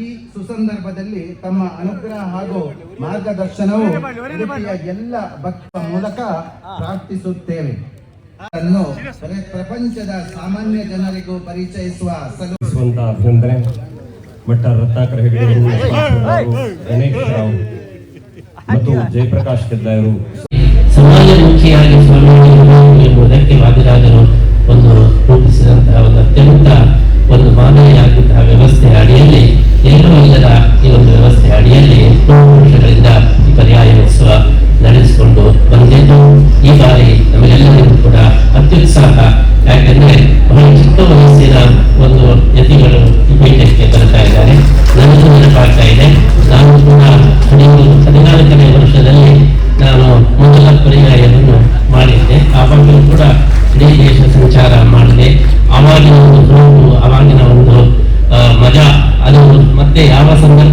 ಈ ಸುಸಂದರ್ಭದಲ್ಲಿ ತಮ್ಮ ಅನುಗ್ರಹ ಹಾಗೂ ಮಾರ್ಗದರ್ಶನವು ಎಲ್ಲ ಭಕ್ತ ಮೂಲಕ ಪ್ರಾರ್ಥಿಸುತ್ತೇವೆ. ಅದನ್ನು ಪ್ರಪಂಚದ ಸಾಮಾನ್ಯ ಜನರಿಗೂ ಪರಿಚಯಿಸುವ ಸಲ್ಲಿಸುವಂತಹ ಅಭಿನಂದನೆ. ಮಟ್ಟ ರತ್ನಾಕರ ಹೆಗಡೆ ಮತ್ತು ಜಯಪ್ರಕಾಶ್ ಕೆದ್ದಾಯರು ಸಮಾಜಮುಖಿಯಾಗಿ ಎಂಬುದಕ್ಕೆ ಒಂದು ರೂಪಿಸಿದಂತಹ ಒಂದು ಅತ್ಯಂತ ಒಂದು ಮಾನ vamos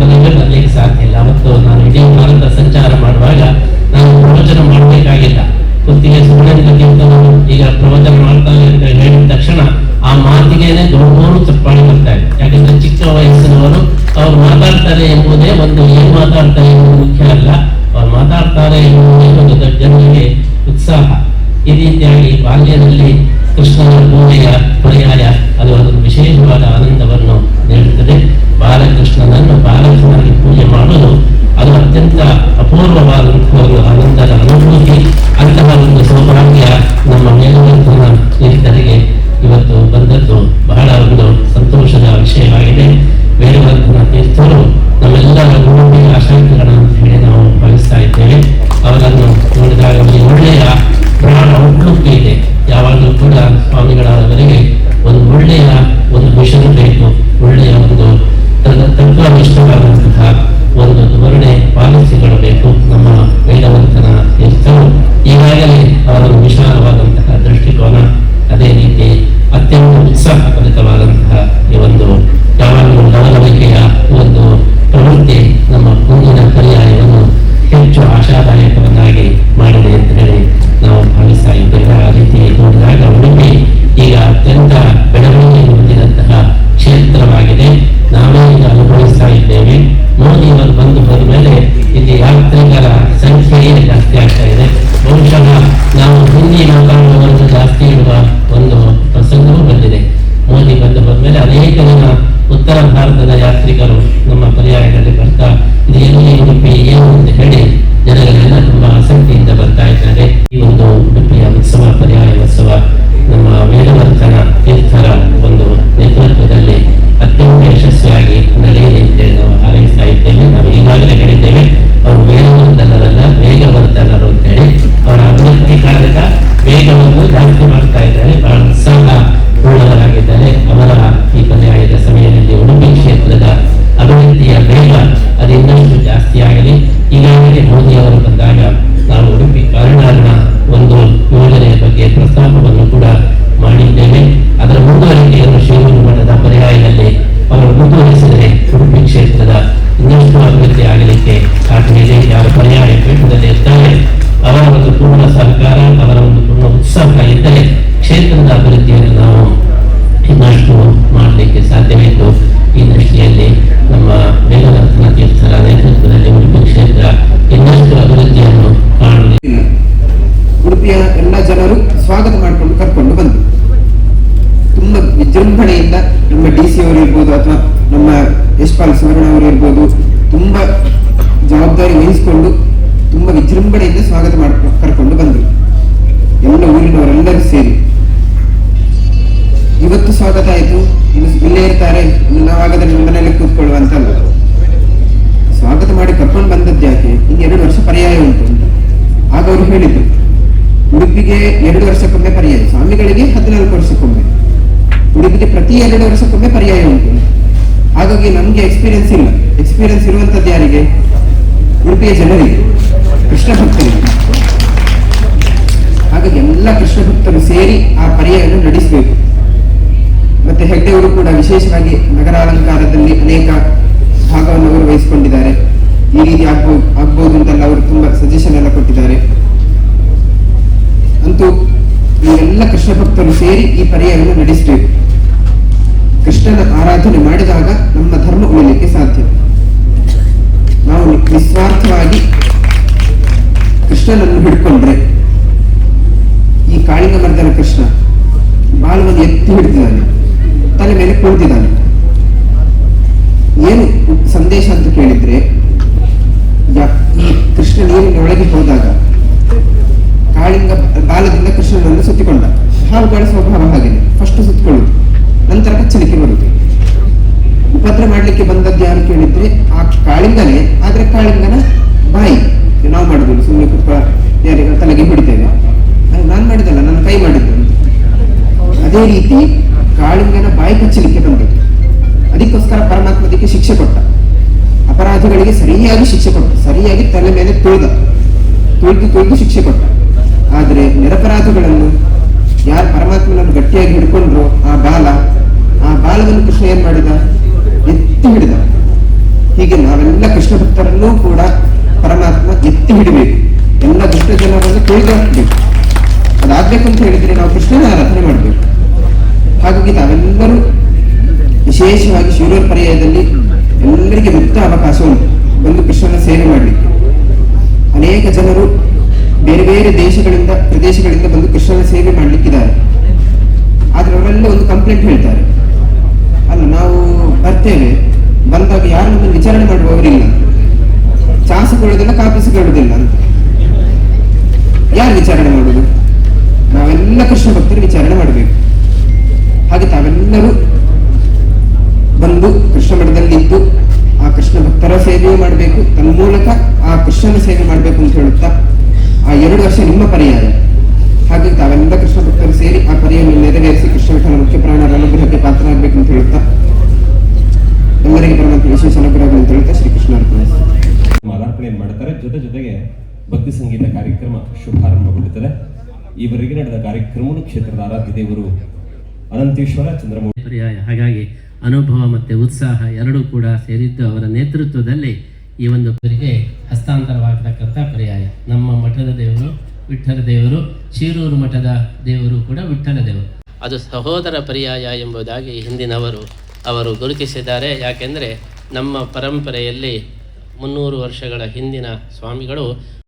ಹೇಳ್ತಾರೆ ನಾವಾಗಾದ್ರೆ ನಿಮ್ಮ ಮನೇಲಿ ಕೂತ್ಕೊಳ್ಳುವಂತ ಸ್ವಾಗತ ಮಾಡಿ ಕರ್ಕೊಂಡು ಬಂದದ್ದು ಯಾಕೆ? ಇನ್ನು ಎರಡು ವರ್ಷ ಪರ್ಯಾಯ ಉಂಟು ಅಂತ. ಆಗ ಅವರು ಹೇಳಿದ್ರು, ಉಡುಪಿಗೆ ಎರಡು ವರ್ಷಕ್ಕೊಮ್ಮೆ ಪರ್ಯಾಯ, ಸ್ವಾಮಿಗಳಿಗೆ ಹದಿನಾಲ್ಕು ವರ್ಷಕ್ಕೊಮ್ಮೆ. ಉಡುಪಿಗೆ ಪ್ರತಿ ಎರಡು ವರ್ಷಕ್ಕೊಮ್ಮೆ ಪರ್ಯಾಯ ಉಂಟು. ಹಾಗಾಗಿ ನಮ್ಗೆ ಎಕ್ಸ್ಪೀರಿಯನ್ಸ್ ಇಲ್ಲ. ಎಕ್ಸ್ಪೀರಿಯನ್ಸ್ ಇರುವಂತದ್ದು ಯಾರಿಗೆ? ಉಡುಪಿಯ ಜನರಿಗೆ, ಕೃಷ್ಣ ಭಕ್ತರಿಗೆ. ಹಾಗಾಗಿ ಎಲ್ಲ ಕೃಷ್ಣ ಭಕ್ತರು ಸೇರಿ ಆ ಪರ್ಯಾಯವನ್ನು ನಡೆಸಬೇಕು. ಮತ್ತೆ ಹೆಗ್ಡೆಯವರು ಕೂಡ ವಿಶೇಷವಾಗಿ ನಗರ ಅಲಂಕಾರದಲ್ಲಿ ಅನೇಕ ಭಾಗವನ್ನು ಅವರು ವಹಿಸಿಕೊಂಡಿದ್ದಾರೆ. ಈ ರೀತಿ ಆಗ್ಬೋದು ಆಗ್ಬೋದು ಅಂತೆಲ್ಲ ಅವರು ತುಂಬಾ ಸಜೆಷನ್ ಎಲ್ಲ ಕೊಟ್ಟಿದ್ದಾರೆ. ಅಂತೂ ಎಲ್ಲ ಕೃಷ್ಣ ಭಕ್ತರು ಸೇರಿ ಈ ಪರ್ಯಾಯವನ್ನು ನಡೆಸಬೇಕು ಕೃಷ್ಣನ ಆರಾಧನೆ ಮಾಡಿದಾಗ ನಮ್ಮ ಧರ್ಮ ಉಳಿಲಿಕ್ಕೆ ಸಾಧ್ಯ. ನಾವು ನಿಸ್ವಾರ್ಥವಾಗಿ ಕೃಷ್ಣನನ್ನು ಹಿಡ್ಕೊಂಡ್ರೆ, ಈ ಕಾಳಿಂಗ ಮರ್ದನ ಕೃಷ್ಣ ಬಾಲವನ್ನು ಎತ್ತಿ ಹಿಡಿದಿದ್ದಾನೆ. ತಲೆ ಮೇಲೆ ಕುಳಿತಿದ್ದಾನೆ ಏನು ಸಂದೇಶ ಅಂತ ಕೇಳಿದ್ರೆ ಈ ಕೃಷ್ಣ ನೀರಿನ ಒಳಗೆ ಹೋದಾಗ, ಕಾಳಿಂಗ, ಬಾಲದಿಂದ ಕೃಷ್ಣನನ್ನು ಸುತ್ತಿಕೊಂಡ. ಹಾವುಗಳ ಸ್ವಭಾವ ಹಾಗೆ ಫಸ್ಟ್ ಸುತ್ತಿಕೊಳ್ಳುದು ನಂತರ ಕಚ್ಚಲಿಕ್ಕೆ ಬರುದು ಉಪದ್ರ ಮಾಡ್ಲಿಕ್ಕೆ ಬಂದದ್ದು ಯಾರು ಕೇಳಿದ್ರೆ ಆ ಕಾಳಿಂಗನೇ ಆದ್ರೆ ಕಾಳಿಂಗನ ಬಾಯಿ ನಾವು ಮಾಡುದಿಲ್ಲ ಸುಮ್ಮನೆ ಕುಪ್ಪ ಯಾರಿಗೆ ತಲೆಗೆ ಹಿಡಿತೇವೆ ಅದು ನಾನ್ ಮಾಡಿದಲ್ಲ ನನ್ನ ಕೈ ಮಾಡಿದ್ದು ಅಂತ. ಅದೇ ರೀತಿ ಕಾಳಿಂಗನ ಬಾಯಿ ಕಚ್ಚಲಿಕ್ಕೆ ಬಂದಿತ್ತು ಅದಕ್ಕೋಸ್ಕರ ಪರಮಾತ್ಮ ಅದಕ್ಕೆ ಶಿಕ್ಷೆ ಕೊಟ್ಟ. ಅಪರಾಧಿಗಳಿಗೆ ಸರಿಯಾಗಿ ಶಿಕ್ಷೆ ಕೊಟ್ಟ. ಸರಿಯಾಗಿ ತಲೆ ಮೇಲೆ ತುಳಿದ. ತುಳಿದು ತುಳಿದು ಶಿಕ್ಷೆ ಕೊಟ್ಟ. ಆದರೆ ನಿರಪರಾಧಿಗಳನ್ನು ಯಾರು ಪರಮಾತ್ಮನನ್ನು ಗಟ್ಟಿಯಾಗಿ ಹಿಡ್ಕೊಂಡ್ರು, ಆ ಬಾಲವನ್ನು ಕೃಷ್ಣ ಏನ್ ಮಾಡಿದ ಎತ್ತಿ ಹಿಡಿದ ಹೀಗೆ ನಾವೆಲ್ಲ ಕೃಷ್ಣ ಭಕ್ತರನ್ನೂ ಕೂಡ ಪರಮಾತ್ಮ ಎತ್ತಿ ಹಿಡಿಬೇಕು ಎಲ್ಲ ದುಷ್ಟ ಜನರನ್ನು ತುಳಿದು ಹಾಕ್ಬೇಕು ಅದಾಗ್ಬೇಕು ಅಂತ ಹೇಳಿದ್ರೆ ನಾವು ಕೃಷ್ಣನ ಆರಾಧನೆ ಮಾಡಬೇಕು ಹಾಗಾಗಿ ನಾವೆಲ್ಲರೂ ವಿಶೇಷವಾಗಿ ಶಿವರ ಪರ್ಯಾಯದಲ್ಲಿ ಎಲ್ಲರಿಗೆ ಮುಕ್ತ ಅವಕಾಶ ಉಂಟು. ಬಂದು ಕೃಷ್ಣನ ಸೇವೆ ಮಾಡಲಿಕ್ಕೆ. ಅನೇಕ ಜನರು ಬೇರೆ ಬೇರೆ ದೇಶಗಳಿಂದ, ಪ್ರದೇಶಗಳಿಂದ ಬಂದು ಕೃಷ್ಣನ ಸೇವೆ ಮಾಡ್ಲಿಕ್ಕಿದ್ದಾರೆ ಭಕ್ತಿ ಸಂಗೀತ ಕಾರ್ಯಕ್ರಮ ಶುಭಾರಂಭಗೊಳ್ಳುತ್ತದೆ ಈವರೆಗೆ ನಡೆದ ಕಾರ್ಯಕ್ರಮವನ್ನು ಕ್ಷೇತ್ರದ ಆರಾಧ್ಯ ದೇವರು ಅನಂತೇಶ್ವರ ಚಂದ್ರಮೌಳಿ ಪರ್ಯಾಯ. ಹಾಗಾಗಿ ಅನುಭವ ಮತ್ತು ಉತ್ಸಾಹ ಎರಡೂ ಕೂಡ ಸೇರಿದ್ದು ಅವರ ನೇತೃತ್ವದಲ್ಲಿ ಈ ಒಂದು ಪರಿಗೆ ಹಸ್ತಾಂತರವಾಗತಕ್ಕಂಥ ಪರ್ಯಾಯ. ನಮ್ಮ ಮಠದ ದೇವರು, ವಿಠ್ಠಲ ದೇವರು, ಶಿರೂರು ಮಠದ ದೇವರು ಕೂಡ ವಿಠ್ಠಲ ದೇವರು. ಅದು ಸಹೋದರ ಪರ್ಯಾಯ ಎಂಬುದಾಗಿ ಹಿಂದಿನವರು ಅವರು ಗುರುತಿಸಿದ್ದಾರೆ. ಯಾಕೆಂದರೆ ನಮ್ಮ ಪರಂಪರೆಯಲ್ಲಿ ಮುನ್ನೂರು ವರ್ಷಗಳ ಹಿಂದಿನ ಸ್ವಾಮಿಗಳು